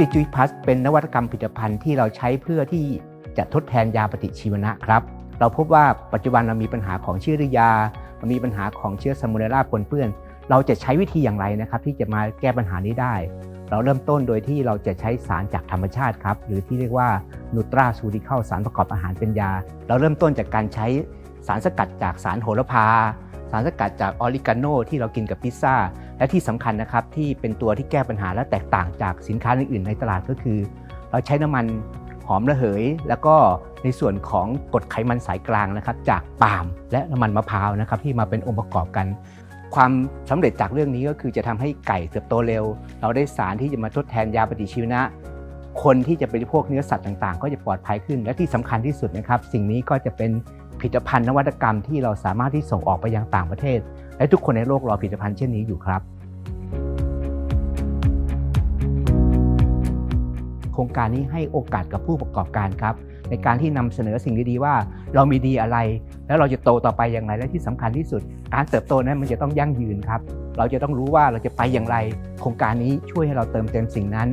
ติจุยพัสเป็นนวัตกรรมผลิตภัณฑ์ที่เราใช้เพื่อที่จะทดแทนยาปฏิชีวนะครับ เราพบว่าปัจจุบันเรามีปัญหาของเชื้อรยาเรามีปัญหาของเชื้อซามูเนลาปนเปื้อน เราจะใช้วิธีอย่างไรนะครับ ที่จะมาแก้ปัญหานี้ได้ เราเริ่มต้นโดยที่เราจะใช้สารจากธรรมชาติครับ หรือที่เรียกว่านูตราซูติเข้าสารประกอบอาหารเป็นยา เราเริ่มต้นจากการใช้สารสกัดจากสารโหระพา สารสกัดจากออริกาโนที่เรากินกับพิซซ่า และที่สำคัญนะครับที่เป็นตัวที่แก้ปัญหาและแตกต่างจากสินค้าอื่น ๆ ในตลาดก็คือ เราใช้น้ำมันหอมระเหย แล้วก็ในส่วนของกรดไขมันสายกลางนะครับ จากปาล์มและน้ำมันมะพร้าวนะครับ ที่มาเป็นองค์ประกอบกัน ความสำเร็จจากเรื่องนี้ก็คือจะทำให้ไก่เติบโตเร็ว เราได้สารที่จะมาทดแทนยาปฏิชีวนะ คนที่จะบริโภคเนื้อสัตว์ต่างๆ ก็จะปลอดภัยขึ้น และที่สำคัญที่สุดนะครับ สิ่งนี้ก็จะเป็น ผลิตภัณฑ์นวัตกรรมที่เราสามารถที่ส่งออกไปยังต่างประเทศ และทุกคนในโลกรอผลิตภัณฑ์เช่นนี้อยู่ครับ โครงการนี้ให้โอกาสกับผู้ประกอบการครับ ในการที่นำเสนอสิ่งดีๆว่า เรามีดีอะไร แล้วเราจะโตต่อไปอย่างไรและที่สำคัญที่สุด การเติบโตนั้นมันจะต้องยั่งยืนครับ เราจะต้องรู้ว่าเราจะไปอย่างไร โครงการนี้ช่วยให้เราเติมเต็มสิ่งนั้น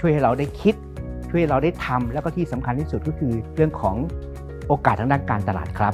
ช่วยให้เราได้คิด ช่วยให้เราได้ทำแล้วก็ที่สำคัญที่สุดก็คือเรื่องของ โอกาสทางด้านการตลาดครับ